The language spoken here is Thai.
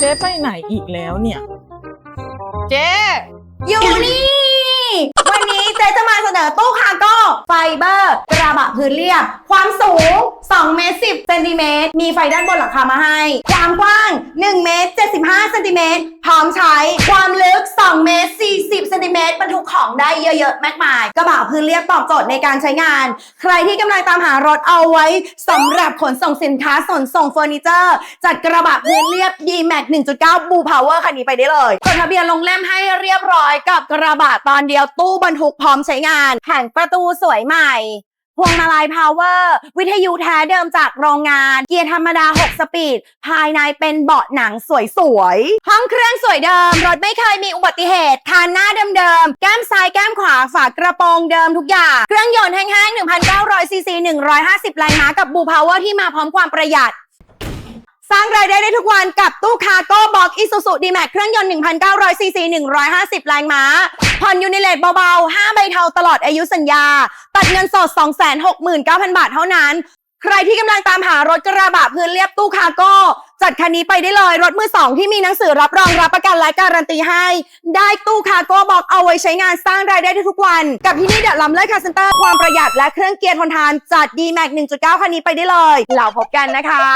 เจ๊ไปไหนอีกแล้วเนี่ย เจ๊อยู่นี่ วันนี้เจ๊จะมาเสนอตู้คาร์โก้ไฟเบอร์กระบะพื้นเรียบ ความสูง2เมตร10เซนติเมตร มีไฟด้านบนหลังคามาให้ ความกว้าง1เมตร75เซนติเมตร พร้อมใช้ ความลึก2เมตร40 ของได้เยอะๆมากมาย กระบะพื้นเรียบตอบโจทย์ในการใช้งาน ใครที่กำลังตามหารถเอาไว้สำหรับขนส่งสินค้าขนส่งเฟอร์นิเจอร์ จัดกระบะพื้นเรียบ D-Max 1.9 Blue Power คันนี้ไปได้เลยจดทะเบียนลงเล่มให้เรียบร้อยกับกระบะตอนเดียวตู้บรรทุกพร้อมใช้งานแผงประตูสวยใหม่พวงมาลัยพาวเวอร์วิทยุแท้เดิมจากโรงงาน เกียร์ธรรมดา 6 สปีด ภายในเป็นเบาะหนังสวยๆ ห้องเครื่องสวยเดิม รถไม่เคยมีอุบัติเหตุ คานหน้าเดิมๆ แก้มายแก้มขวาฝากระโปรงเดิมทุกอย่าง เครื่องยนต์แห้งๆ1,900ซีซี150 แรงม้ากับบูพาวเวอร์ที่มาพร้อมความประหยัด สร้างรายได้ได้ทุกวันกับตู้คาร์โก้บ็อกอิซูซูดีแม็กเครื่องยนต์1,900ซีซี150 แรงม้าผ่อนยูนิเลตเบาๆ 5 ใบเทาตลอดอายุสัญญา ตัดเงินสด 269,000 บาทเท่านั้น ใครที่กำลังตามหารถกระบะพื้นเรียบตู้คาร์โก้จัดคันนี้ไปได้เลย รถมือสองที่มีหนังสือรับรองรับประกันและการันตีให้ ได้ตู้คาร์โก้บอกเอาไว้ใช้งานสร้างรายได้ได้ทุกวัน กับที่นี่เดอะลัมเลอร์คาร์เซ็นเตอร์ความประหยัดและเครื่องเกียร์ทนทานจัด D-Max 1.9 คันนี้ไปได้เลยเราพบกันนะคะ